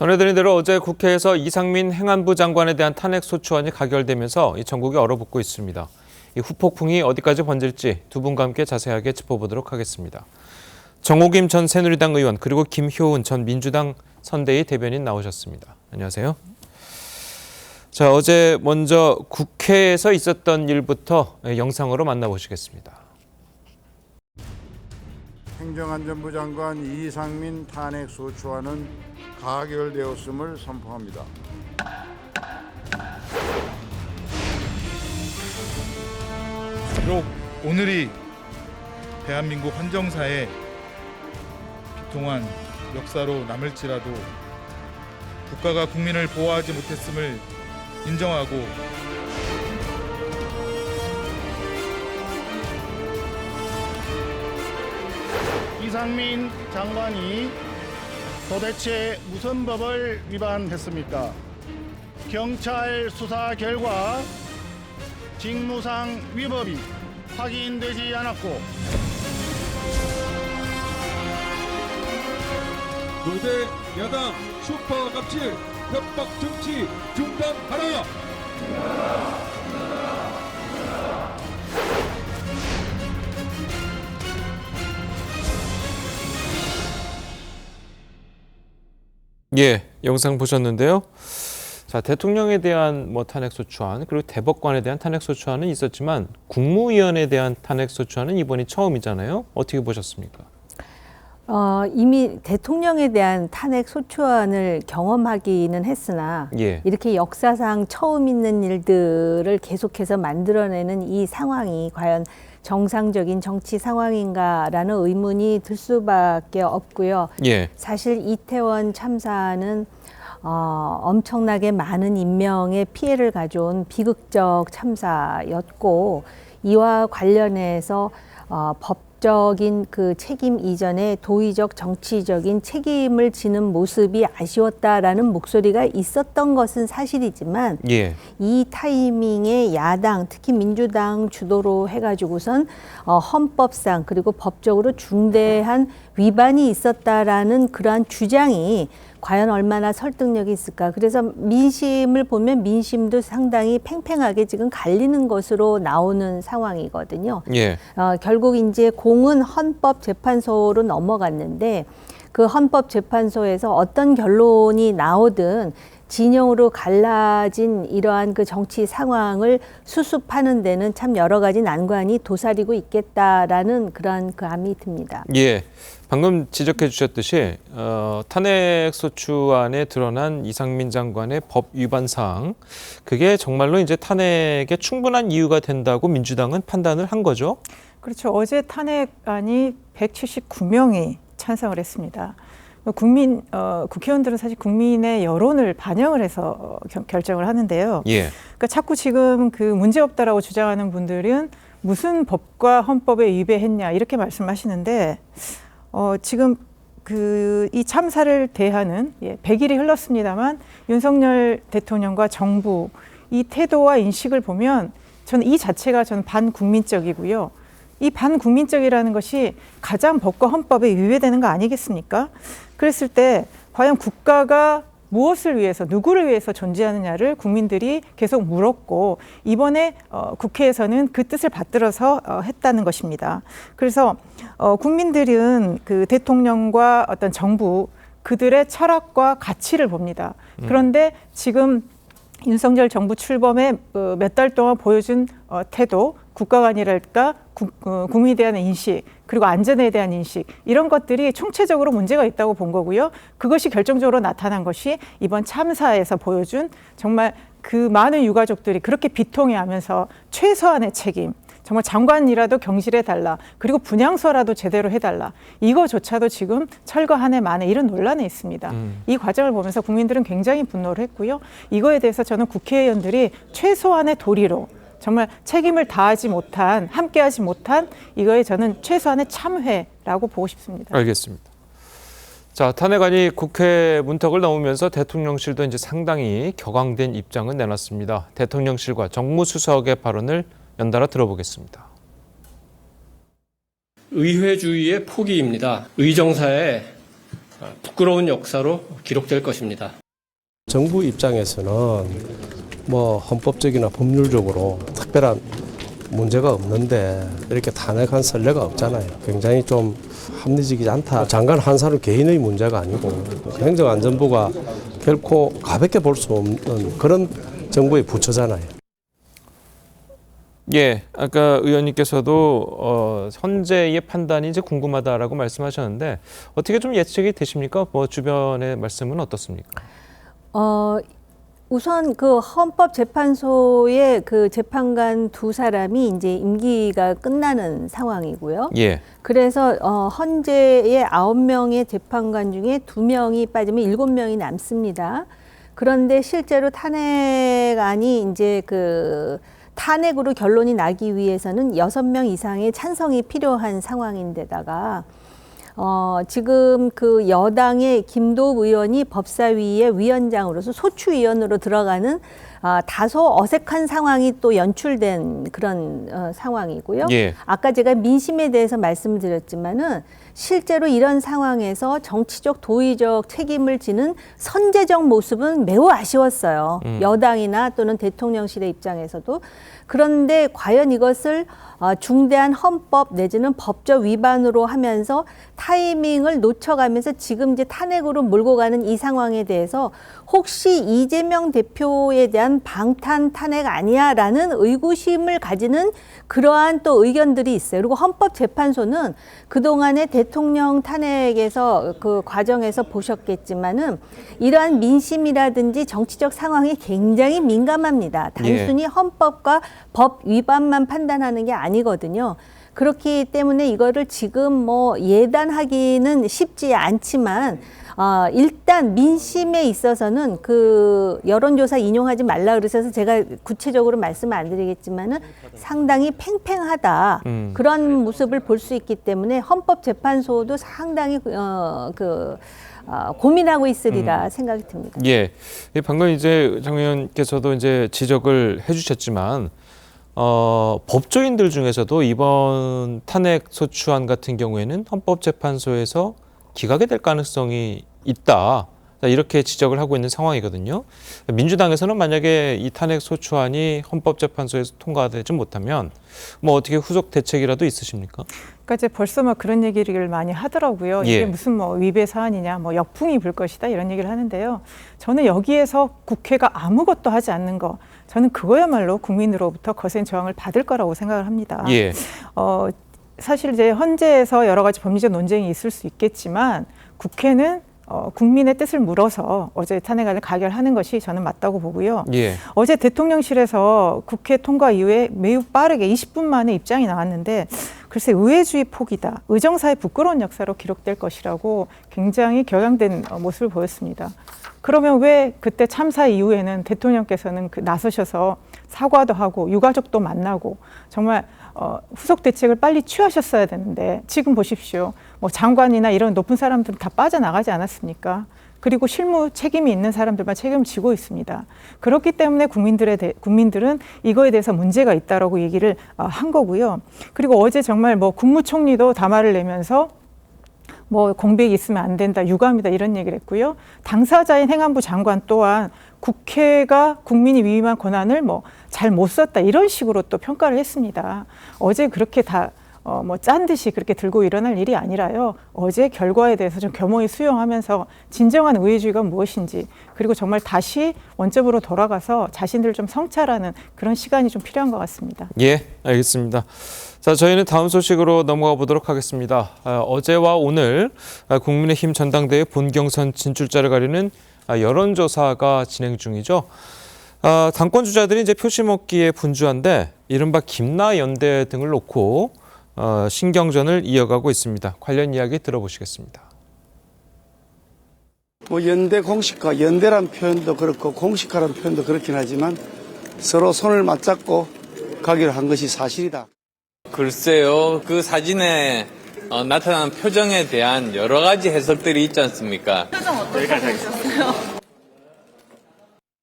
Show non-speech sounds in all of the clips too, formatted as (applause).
전해드린 대로 어제 국회에서 이상민 행안부 장관에 대한 탄핵 소추안이 가결되면서 이 전국이 얼어붙고 있습니다. 이 후폭풍이 어디까지 번질지 두 분과 함께 자세하게 짚어보도록 하겠습니다. 정호김 전 새누리당 의원 그리고 김효은 전 민주당 선대위 대변인 나오셨습니다. 안녕하세요. 자 어제 먼저 국회에서 있었던 일부터 영상으로 만나보시겠습니다. 행정안전부 장관 이상민 탄핵 소추안은 가결되었음을 선포합니다. 비록 오늘이 대한민국 헌정사에 비통한 역사로 남을지라도 국가가 국민을 보호하지 못했음을 인정하고 이상민 장관이 도대체 무슨 법을 위반했습니까? 경찰 수사 결과 직무상 위법이 확인되지 않았고 노대 야당 슈퍼 갑질 협박 정치 중단하라. 예, 영상 보셨는데요. 자, 대통령에 대한 뭐 탄핵 소추안 그리고 대법관에 대한 탄핵 소추안은 있었지만 국무위원에 대한 탄핵 소추안은 이번이 처음이잖아요. 어떻게 보셨습니까? 어, 이미 대통령에 대한 탄핵 소추안을 경험하기는 했으나 예. 이렇게 역사상 처음 있는 일들을 계속해서 만들어내는 이 상황이 과연 정상적인 정치 상황인가라는 의문이 들 수밖에 없고요. 예. 사실 이태원 참사는 어, 엄청나게 많은 인명의 피해를 가져온 비극적 참사였고 이와 관련해서 어, 법 적인 그 책임 이전에 도의적 정치적인 책임을 지는 모습이 아쉬웠다라는 목소리가 있었던 것은 사실이지만 예. 이 타이밍에 야당 특히 민주당 주도로 해가지고선 어, 헌법상 그리고 법적으로 중대한 위반이 있었다라는 그러한 주장이 과연 얼마나 설득력이 있을까. 그래서 민심을 보면 민심도 상당히 팽팽하게 지금 갈리는 것으로 나오는 상황이거든요. 예. 어, 결국 이제 공은 헌법재판소로 넘어갔는데 그 헌법재판소에서 어떤 결론이 나오든 진영으로 갈라진 이러한 그 정치 상황을 수습하는 데는 참 여러 가지 난관이 도사리고 있겠다라는 그러한 감이 듭니다. 예. 방금 지적해 주셨듯이 어, 탄핵 소추안에 드러난 이상민 장관의 법 위반 사항 그게 정말로 이제 탄핵에 충분한 이유가 된다고 민주당은 판단을 한 거죠. 그렇죠. 어제 탄핵안이 179명이 찬성을 했습니다. 국민 어, 국회의원들은 사실 국민의 여론을 반영을 해서 어, 겨- 결정을 하는데요. 예. 그러니까 자꾸 지금 그 문제 없다라고 주장하는 분들은 무슨 법과 헌법에 위배했냐 이렇게 말씀하시는데 어, 지금 그 이 참사를 대하는 예, 100일이 흘렀습니다만 윤석열 대통령과 정부 이 태도와 인식을 보면 저는 이 자체가 저는 반국민적이고요. 이 반국민적이라는 것이 가장 법과 헌법에 위배되는 거 아니겠습니까? 그랬을 때 과연 국가가 무엇을 위해서 누구를 위해서 존재하느냐를 국민들이 계속 물었고 이번에 어, 국회에서는 그 뜻을 받들어서 어, 했다는 것입니다. 그래서 어, 국민들은 그 대통령과 어떤 정부 그들의 철학과 가치를 봅니다. 그런데 지금 윤석열 정부 출범에 어, 몇달 동안 보여준 어, 태도, 국가관이랄까 국, 어, 국민에 대한 인식 그리고 안전에 대한 인식 이런 것들이 총체적으로 문제가 있다고 본 거고요. 그것이 결정적으로 나타난 것이 이번 참사에서 보여준 정말 그 많은 유가족들이 그렇게 비통해하면서 최소한의 책임 정말 장관이라도 경실해 달라. 그리고 분향소라도 제대로 해달라. 이거조차도 지금 철거 한 해 만에 이런 논란에 있습니다. 이 과정을 보면서 국민들은 굉장히 분노를 했고요. 이거에 대해서 저는 국회의원들이 최소한의 도리로 정말 책임을 다하지 못한, 함께하지 못한 이거에 저는 최소한의 참회라고 보고 싶습니다. 알겠습니다. 자, 탄핵안이 국회 문턱을 넘으면서 대통령실도 이제 상당히 격앙된 입장을 내놨습니다. 대통령실과 정무수석의 발언을 연달아 들어보겠습니다. 의회주의의 포기입니다. 의정사에 부끄러운 역사로 기록될 것입니다. 정부 입장에서는 뭐 헌법적이나 법률적으로 특별한 문제가 없는데 이렇게 탄핵한 선례가 없잖아요. 굉장히 좀 합리적이지 않다. 장관 한 사람 개인의 문제가 아니고 행정안전부가 결코 가볍게 볼 수 없는 그런 정부의 부처잖아요. 예, 아까 의원님께서도 어, 현재의 판단이 이제 궁금하다라고 말씀하셨는데 어떻게 좀 예측이 되십니까? 뭐 주변의 말씀은 어떻습니까? 어, 우선 그 헌법재판소의 그 재판관 두 사람이 이제 임기가 끝나는 상황이고요. 예, 그래서 어, 헌재의 아홉 명의 재판관 중에 두 명이 빠지면 일곱 명이 남습니다. 그런데 실제로 탄핵안이 이제 그 탄핵으로 결론이 나기 위해서는 여섯 명 이상의 찬성이 필요한 상황인데다가 어, 지금 그 여당의 김도읍 의원이 법사위의 위원장으로서 소추위원으로 들어가는 아, 다소 어색한 상황이 또 연출된 그런 어, 상황이고요. 예. 아까 제가 민심에 대해서 말씀드렸지만은 실제로 이런 상황에서 정치적 도의적 책임을 지는 선제적 모습은 매우 아쉬웠어요. 여당이나 또는 대통령실의 입장에서도 그런데 과연 이것을 어, 중대한 헌법 내지는 법적 위반으로 하면서 타이밍을 놓쳐가면서 지금 이제 탄핵으로 몰고 가는 이 상황에 대해서 혹시 이재명 대표에 대한 방탄 탄핵 아니야라는 의구심을 가지는 그러한 또 의견들이 있어요. 그리고 헌법재판소는 그동안의 대통령 탄핵에서 그 과정에서 보셨겠지만은 이러한 민심이라든지 정치적 상황이 굉장히 민감합니다. 단순히 헌법과 법 위반만 판단하는 게 아니 거든요. 그렇기 때문에 이거를 지금 뭐 예단하기는 쉽지 않지만 어, 일단 민심에 있어서는 그 여론조사 인용하지 말라 그러셔서 제가 구체적으로 말씀 안 드리겠지만은 상당히 팽팽하다 음. 그런 모습을 볼 수 있기 때문에 헌법재판소도 상당히 어, 그 어, 고민하고 있으리라 생각이 듭니다. 예. 예, 방금 이제 장 의원께서도 이제 지적을 해주셨지만 어, 법조인들 중에서도 이번 탄핵 소추안 같은 경우에는 헌법재판소에서 기각이 될 가능성이 있다. 자, 이렇게 지적을 하고 있는 상황이거든요. 민주당에서는 만약에 이 탄핵 소추안이 헌법재판소에서 통과되지 못하면 뭐 어떻게 후속 대책이라도 있으십니까? 그러니까 이제 벌써 뭐 그런 얘기를 많이 하더라고요. 예. 이게 무슨 뭐 위배 사안이냐, 뭐 역풍이 불 것이다 이런 얘기를 하는데요. 저는 여기에서 국회가 아무것도 하지 않는 거, 저는 그거야말로 국민으로부터 거센 저항을 받을 거라고 생각을 합니다. 예. 어, 사실 이제 헌재에서 여러 가지 법리적 논쟁이 있을 수 있겠지만 국회는 어, 국민의 뜻을 물어서 어제 탄핵안을 가결하는 것이 저는 맞다고 보고요. 예. 어제 대통령실에서 국회 통과 이후에 매우 빠르게 20분 만에 입장이 나왔는데 글쎄 의회주의 폭이다. 의정사의 부끄러운 역사로 기록될 것이라고 굉장히 격양된 어, 모습을 보였습니다. 그러면 왜 그때 참사 이후에는 대통령께서는 그 나서셔서 사과도 하고 유가족도 만나고 정말 어, 후속 대책을 빨리 취하셨어야 되는데 지금 보십시오. 뭐 장관이나 이런 높은 사람들은 다 빠져나가지 않았습니까? 그리고 실무 책임이 있는 사람들만 책임을 지고 있습니다. 그렇기 때문에 국민들에 대, 국민들은 이거에 대해서 문제가 있다라고 얘기를 어, 한 거고요. 그리고 어제 정말 뭐 국무총리도 담화를 내면서 뭐 공백이 있으면 안 된다, 유감이다 이런 얘기를 했고요. 당사자인 행안부 장관 또한 국회가 국민이 위임한 권한을 뭐 잘 못 썼다 이런 식으로 또 평가를 했습니다. 어제 그렇게 다 어, 뭐 짠 듯이 그렇게 들고 일어날 일이 아니라요. 어제 결과에 대해서 좀 겸허히 수용하면서 진정한 의회주의가 무엇인지 그리고 정말 다시 원점으로 돌아가서 자신들 좀 성찰하는 그런 시간이 좀 필요한 것 같습니다. 예, 알겠습니다. 자, 저희는 다음 소식으로 넘어가 보도록 하겠습니다. 아, 어제와 오늘 아, 국민의힘 전당대회 본경선 진출자를 가리는 아, 여론조사가 진행 중이죠. 아, 당권 주자들이 이제 표심 얻기에 분주한데 이른바 김나 연대 등을 놓고 어, 신경전을 이어가고 있습니다. 관련 이야기 들어보시겠습니다. 뭐 연대 공식화, 연대란 표현도 그렇고 공식화란 표현도 그렇긴 하지만 서로 손을 맞잡고 가기로 한 것이 사실이다. 글쎄요, 그 사진에 어, 나타난 표정에 대한 여러 가지 해석들이 있지 않습니까? 표정 어떻게 보셨어요?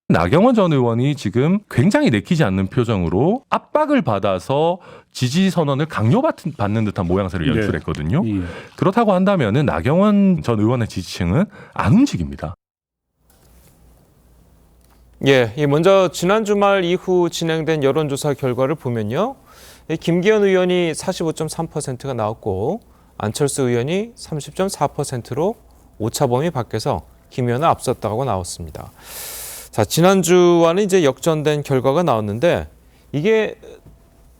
나경원 전 의원이 지금 굉장히 내키지 않는 표정으로 압박을 받아서 지지 선언을 강요받는 듯한 모양새를 네. 연출했거든요. 예. 그렇다고 한다면은 나경원 전 의원의 지지층은 안 움직입니다. 예, 이 먼저 지난 주말 이후 진행된 여론조사 결과를 보면요. 이 김기현 의원이 45.3%가 나왔고 안철수 의원이 30.4%로 오차범위 밖에서 김 의원을 앞섰다고 나왔습니다. 자, 지난주와는 이제 역전된 결과가 나왔는데 이게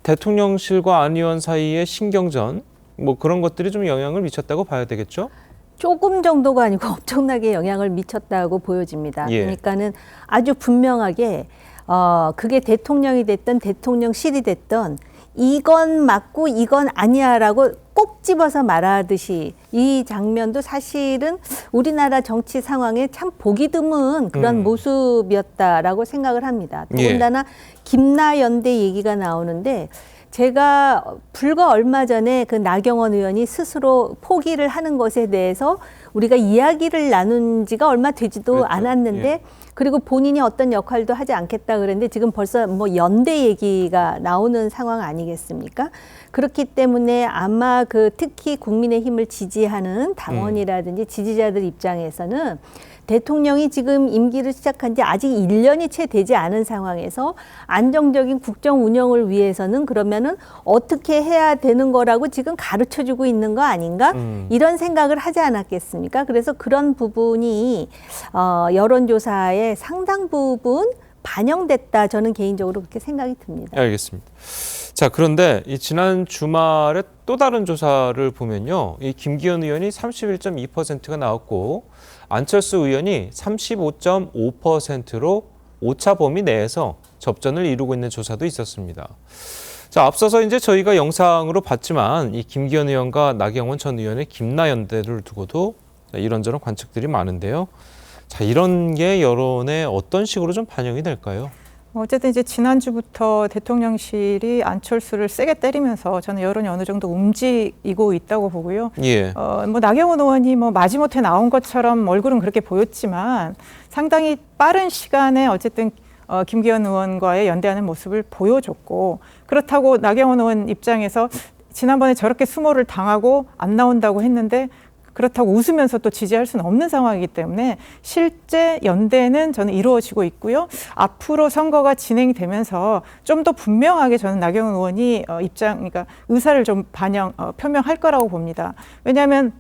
대통령실과 안 의원 사이의 신경전 뭐 그런 것들이 좀 영향을 미쳤다고 봐야 되겠죠? 조금 정도가 아니고 (laughs) 엄청나게 영향을 미쳤다고 보여집니다. 예. 그러니까는 아주 분명하게 어 그게 대통령이 됐던 대통령실이 됐던 이건 맞고 이건 아니야라고 꼭 집어서 말하듯이 이 장면도 사실은 우리나라 정치 상황에 참 보기 드문 그런 음. 모습이었다라고 생각을 합니다. 예. 더군다나 김나연대 얘기가 나오는데 제가 불과 얼마 전에 그 나경원 의원이 스스로 포기를 하는 것에 대해서 우리가 이야기를 나눈 지가 얼마 되지도 그렇죠. 않았는데 예. 그리고 본인이 어떤 역할도 하지 않겠다 그랬는데 지금 벌써 뭐 연대 얘기가 나오는 상황 아니겠습니까? 그렇기 때문에 아마 그 특히 국민의힘을 지지하는 당원이라든지 지지자들 입장에서는 대통령이 지금 임기를 시작한 지 아직 1년이 채 되지 않은 상황에서 안정적인 국정 운영을 위해서는 그러면은 어떻게 해야 되는 거라고 지금 가르쳐 주고 있는 거 아닌가? 음. 이런 생각을 하지 않았겠습니까? 그래서 그런 부분이 어, 여론조사에 상당 부분 반영됐다. 저는 개인적으로 그렇게 생각이 듭니다. 알겠습니다. 자, 그런데 이 지난 주말에 또 다른 조사를 보면요. 이 김기현 의원이 31.2%가 나왔고 안철수 의원이 35.5%로 오차 범위 내에서 접전을 이루고 있는 조사도 있었습니다. 자, 앞서서 이제 저희가 영상으로 봤지만 이 김기현 의원과 나경원 전 의원의 김나연대를 두고도 이런저런 관측들이 많은데요. 자, 이런 게 여론에 어떤 식으로 좀 반영이 될까요? 어쨌든 이제 지난주부터 대통령실이 안철수를 세게 때리면서 저는 여론이 어느 정도 움직이고 있다고 보고요. 예. 어, 뭐 나경원 의원이 뭐 마지못해 나온 것처럼 얼굴은 그렇게 보였지만 상당히 빠른 시간에 어쨌든 어, 김기현 의원과의 연대하는 모습을 보여줬고 그렇다고 나경원 의원 입장에서 지난번에 저렇게 수모를 당하고 안 나온다고 했는데 그렇다고 웃으면서 또 지지할 수는 없는 상황이기 때문에 실제 연대는 저는 이루어지고 있고요. 앞으로 선거가 진행되면서 좀 더 분명하게 저는 나경원 의원이 어, 입장, 그러니까 의사를 좀 반영, 어, 표명할 거라고 봅니다. 왜냐하면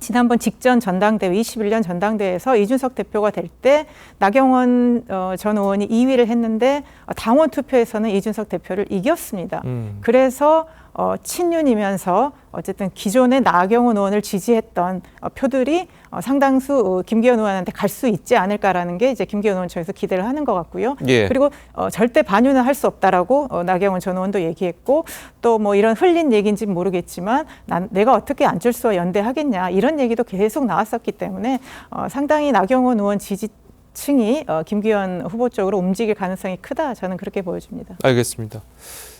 지난번 직전 전당대회 21년 전당대회에서 이준석 대표가 될 때 나경원 어, 전 의원이 2위를 했는데 어, 당원 투표에서는 이준석 대표를 이겼습니다. 음. 그래서 어, 친윤이면서 어쨌든 기존의 나경원 의원을 지지했던 어, 표들이 어, 상당수 어, 김기현 의원한테 갈 수 있지 않을까라는 게 이제 김기현 의원 쪽에서 기대를 하는 것 같고요. 예. 그리고 어, 절대 반윤은 할 수 없다라고 어, 나경원 전 의원도 얘기했고 또 뭐 이런 흘린 얘기인지 는 모르겠지만 난 내가 어떻게 안철수와 연대하겠냐 이런 얘기도 계속 나왔었기 때문에 어, 상당히 나경원 의원 지지 층이 어, 김기현 후보 쪽으로 움직일 가능성이 크다 저는 그렇게 보여집니다. 알겠습니다.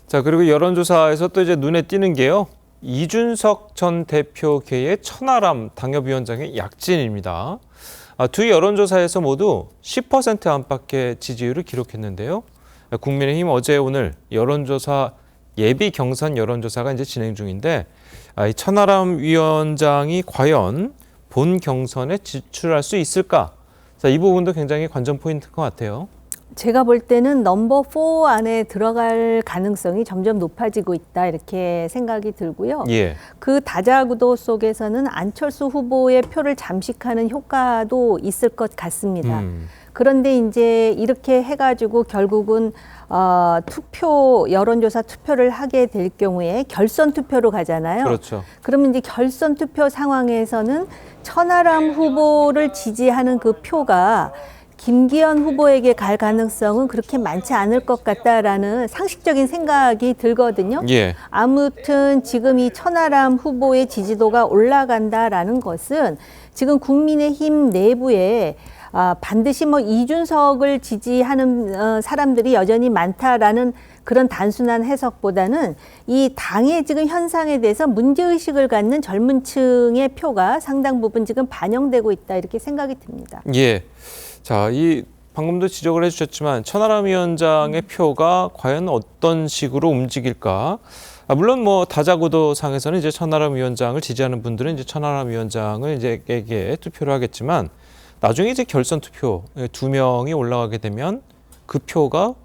자, 그리고 여론조사에서 또 이제 눈에 띄는 게요. 이준석 전 대표계의 천하람 당협위원장의 약진입니다. 아, 두 여론조사에서 모두 10% 안팎의 지지율을 기록했는데요. 국민의힘 어제 오늘 여론조사 예비 경선 여론조사가 이제 진행 중인데 아, 이 천하람 위원장이 과연 본 경선에 진출할 수 있을까? 자, 이 부분도 굉장히 관전 포인트인 것 같아요. 제가 볼 때는 넘버 4 안에 들어갈 가능성이 점점 높아지고 있다 이렇게 생각이 들고요. 예. 그 다자구도 속에서는 안철수 후보의 표를 잠식하는 효과도 있을 것 같습니다. 음. 그런데 이제 이렇게 해가지고 결국은 어, 투표 여론조사 투표를 하게 될 경우에 결선 투표로 가잖아요. 그렇죠. 그러면 이제 결선 투표 상황에서는 천하람 후보를 지지하는 그 표가 김기현 후보에게 갈 가능성은 그렇게 많지 않을 것 같다라는 상식적인 생각이 들거든요. 예. 아무튼 지금 이 천하람 후보의 지지도가 올라간다라는 것은 지금 국민의힘 내부에 아, 반드시 뭐 이준석을 지지하는 어, 사람들이 여전히 많다라는 그런 단순한 해석보다는 이 당의 지금 현상에 대해서 문제의식을 갖는 젊은 층의 표가 상당 부분 지금 반영되고 있다 이렇게 생각이 듭니다. 예. 자, 이 방금도 지적을 해주셨지만 천하람 위원장의 표가 과연 어떤 식으로 움직일까? 아, 물론 뭐 다자구도 상에서는 이제 천하람 위원장을 지지하는 분들은 이제 천하람 위원장을 이제 에게 투표를 하겠지만 나중에 이제 결선 투표 두 명이 올라가게 되면 그 표가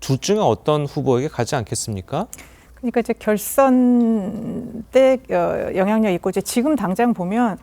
둘 중에 어떤 후보에게 가지 않겠습니까? 그러니까 이제 결선 때 어, 영향력 있고 이제 지금 당장 보면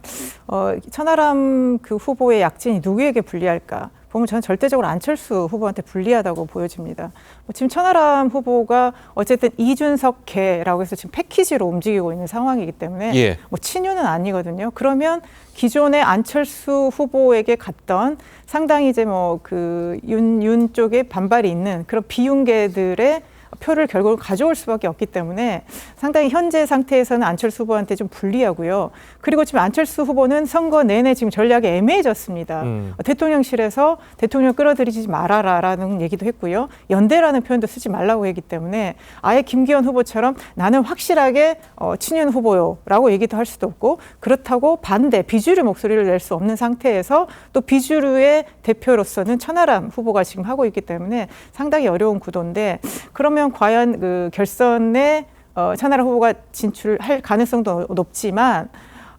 어, 천하람 그 후보의 약진이 누구에게 불리할까? 보면 저는 절대적으로 안철수 후보한테 불리하다고 보여집니다. 뭐 지금 천하람 후보가 어쨌든 이준석 개라고 해서 지금 패키지로 움직이고 있는 상황이기 때문에 예. 뭐 친유는 아니거든요. 그러면 기존의 안철수 후보에게 갔던 상당히 이제 뭐 그 윤 윤 쪽에 반발이 있는 그런 비윤계들의 표를 결국 가져올 수밖에 없기 때문에 상당히 현재 상태에서는 안철수 후보한테 좀 불리하고요. 그리고 지금 안철수 후보는 선거 내내 지금 전략이 애매해졌습니다. 음. 대통령실에서 대통령 끌어들이지 말아라라는 얘기도 했고요. 연대라는 표현도 쓰지 말라고 했기 때문에 아예 김기현 후보처럼 나는 확실하게 어, 친윤 후보요라고 얘기도 할 수도 없고 그렇다고 반대 비주류 목소리를 낼 수 없는 상태에서 또 비주류의 대표로서는 천하람 후보가 지금 하고 있기 때문에 상당히 어려운 구도인데 그러면 과연 그 결선에 어, 천하람 후보가 진출할 가능성도 높지만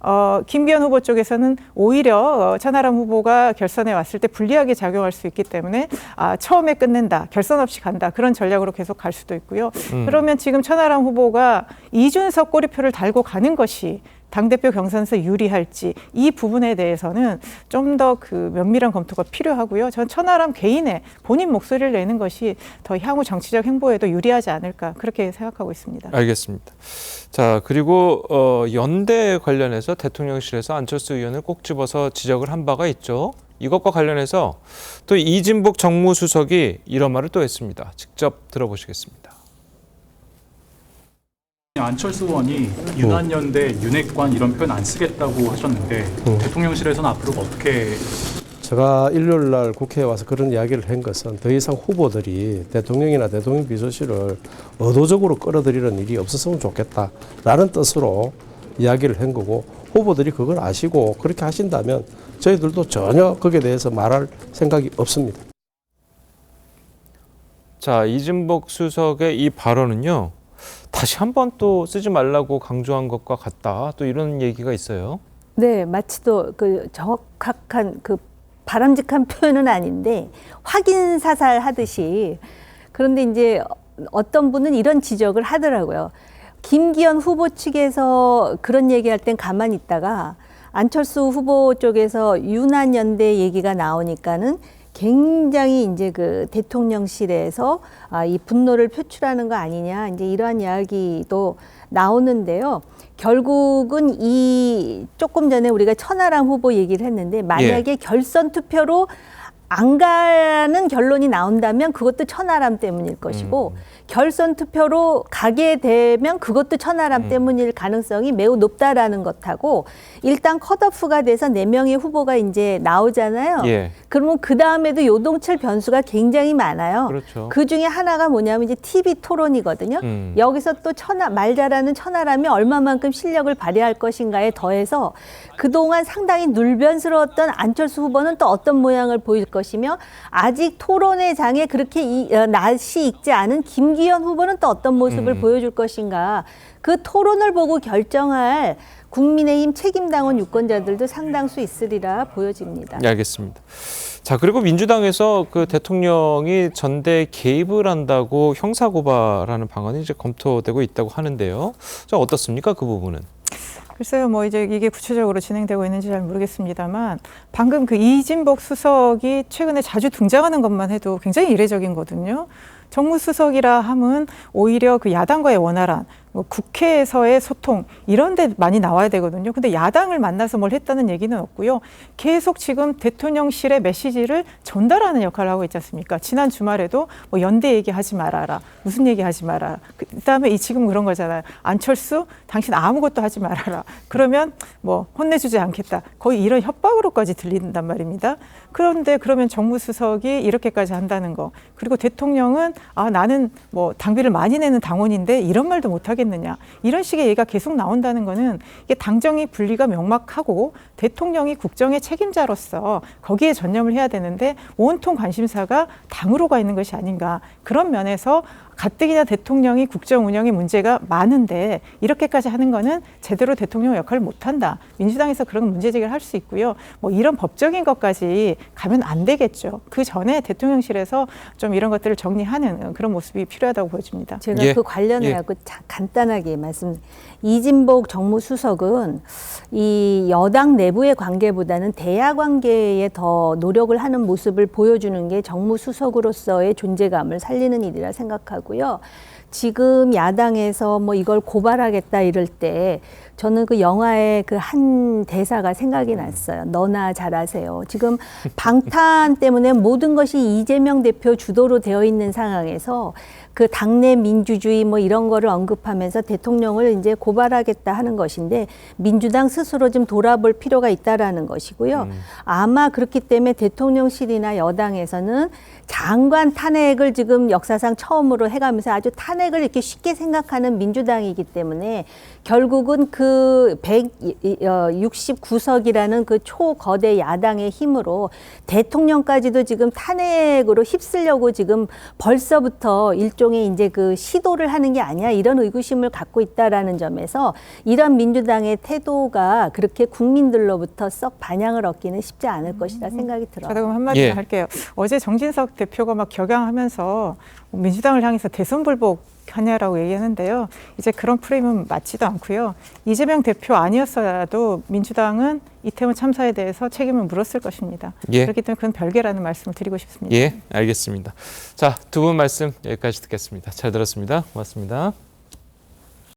어, 김기현 후보 쪽에서는 오히려 어, 천하람 후보가 결선에 왔을 때 불리하게 작용할 수 있기 때문에 아, 처음에 끝낸다, 결선 없이 간다 그런 전략으로 계속 갈 수도 있고요. 음. 그러면 지금 천하람 후보가 이준석 꼬리표를 달고 가는 것이 당대표 경선에서 유리할지 이 부분에 대해서는 좀 더 그 면밀한 검토가 필요하고요. 전 천하람 개인의 본인 목소리를 내는 것이 더 향후 정치적 행보에도 유리하지 않을까 그렇게 생각하고 있습니다. 알겠습니다. 자 그리고 어, 연대 관련해서 대통령실에서 안철수 의원을 꼭 집어서 지적을 한 바가 있죠. 이것과 관련해서 또 이진복 정무수석이 이런 말을 또 했습니다. 직접 들어보시겠습니다. 안철수 의원이 윤한연대 윤핵관 이런 표현 안 쓰겠다고 하셨는데 대통령실에서는 앞으로 어떻게 제가 일요일 날 국회에 와서 그런 이야기를 한 것은 더 이상 후보들이 대통령이나 대통령 비서실을 의도적으로 끌어들이는 일이 없었으면 좋겠다라는 뜻으로 이야기를 한 거고 후보들이 그걸 아시고 그렇게 하신다면 저희들도 전혀 거기에 대해서 말할 생각이 없습니다. 자 이진복 수석의 이 발언은요. 다시 한 번 또 쓰지 말라고 강조한 것과 같다. 또 이런 얘기가 있어요. 네, 마치 또 그 정확한 그 바람직한 (laughs) 표현은 아닌데 확인 사살 하듯이 그런데 이제 어떤 분은 이런 지적을 하더라고요. 김기현 후보 측에서 그런 얘기할 땐 가만히 있다가 안철수 후보 쪽에서 유난연대 얘기가 나오니까는 굉장히 이제 그 대통령실에서 아, 이 분노를 표출하는 거 아니냐 이제 이러한 이야기도 나오는데요. 결국은 이 조금 전에 우리가 천하람 후보 얘기를 했는데 만약에 결선 투표로 안 가는 결론이 나온다면 그것도 천하람 때문일 것이고 결선 투표로 가게 되면 그것도 천하람 때문일 가능성이 매우 높다라는 것하고 일단 컷오프가 돼서 네 명의 후보가 이제 나오잖아요. 예. 그러면 그 다음에도 요동칠 변수가 굉장히 많아요. 그렇죠. 그 중에 하나가 뭐냐면 이제 TV 토론이거든요. 음. 여기서 또 천하 말 잘하는 천하람이 얼마만큼 실력을 발휘할 것인가에 더해서 그동안 상당히 눌변스러웠던 안철수 후보는 또 어떤 모양을 보일 것이며 아직 토론의 장에 그렇게 이, 어, 낯이 익지 않은 김기현 후보는 또 어떤 모습을 음. 보여줄 것인가 그 토론을 보고 결정할 국민의힘 책임당원 유권자들도 상당수 있으리라 보여집니다. 네, 알겠습니다. 자 그리고 민주당에서 그 대통령이 전대 개입을 한다고 형사 고발하는 방안이 이제 검토되고 있다고 하는데요. 자 어떻습니까 그 부분은? 글쎄요, 뭐 이제 이게 구체적으로 진행되고 있는지 잘 모르겠습니다만 방금 그 이진복 수석이 최근에 자주 등장하는 것만 해도 굉장히 이례적인 거든요. 정무수석이라 함은 오히려 그 야당과의 원활한 뭐 국회에서의 소통 이런 데 많이 나와야 되거든요. 근데 야당을 만나서 뭘 했다는 얘기는 없고요. 계속 지금 대통령실의 메시지를 전달하는 역할을 하고 있지 않습니까? 지난 주말에도 뭐 연대 얘기하지 말아라. 무슨 얘기하지 마라. 그다음에 이 지금 그런 거잖아요. 안철수 당신 아무것도 하지 말아라. 그러면 뭐 혼내주지 않겠다. 거의 이런 협박으로까지 들린단 말입니다. 그런데 그러면 정무 수석이 이렇게까지 한다는 거. 그리고 대통령은 아 나는 뭐 당비를 많이 내는 당원인데 이런 말도 못 하겠 하겠느냐 이런 식의 얘기가 계속 나온다는 거는 이게 당정이 분리가 명확하고 대통령이 국정의 책임자로서 거기에 전념을 해야 되는데 온통 관심사가 당으로 가 있는 것이 아닌가 그런 면에서 가뜩이나 대통령이 국정 운영에 문제가 많은데 이렇게까지 하는 거는 제대로 대통령 역할을 못 한다. 민주당에서 그런 문제 제기를 할 수 있고요. 뭐 이런 법적인 것까지 가면 안 되겠죠. 그 전에 대통령실에서 좀 이런 것들을 정리하는 그런 모습이 필요하다고 보여집니다. 제가 예. 그 관련해 갖고 자- 간단하게 말씀. 이진복 정무수석은 이 여당 내부의 관계보다는 대야 관계에 더 노력을 하는 모습을 보여주는 게 정무수석으로서의 존재감을 살리는 일이라 생각하고요. 지금 야당에서 뭐 이걸 고발하겠다 이럴 때 저는 그 영화의 그 한 대사가 생각이 났어요. 너나 잘하세요. 지금 방탄 때문에 모든 것이 이재명 대표 주도로 되어 있는 상황에서 그 당내 민주주의 뭐 이런 거를 언급하면서 대통령을 이제 고 발하겠다 하는 것인데 민주당 스스로 좀 돌아볼 필요가 있다라는 것이고요. 아마 그렇기 때문에 대통령실이나 여당에서는 장관 탄핵을 지금 역사상 처음으로 해가면서 아주 탄핵을 이렇게 쉽게 생각하는 민주당이기 때문에 결국은 그 169석이라는 그 초거대 야당의 힘으로 대통령까지도 지금 탄핵으로 휩쓸려고 지금 벌써부터 일종의 이제 그 시도를 하는 게 아니야 이런 의구심을 갖고 있다라는 점에서 이런 민주당의 태도가 그렇게 국민들로부터 썩 반향을 얻기는 쉽지 않을 것이다 생각이 들어요. 저도 그럼 한마디 예. 할게요. 어제 정진 석 대표가 막 격양하면서 민주당을 향해서 대선 불복 하냐라고 얘기하는데요. 이제 그런 프레임은 맞지도 않고요. 이재명 대표 아니었어도 민주당은 이태원 참사에 대해서 책임을 물었을 것입니다. 예. 그렇기 때문에 그건 별개라는 말씀을 드리고 싶습니다. 예, 알겠습니다. 자, 두 분 말씀 여기까지 듣겠습니다. 잘 들었습니다. 고맙습니다.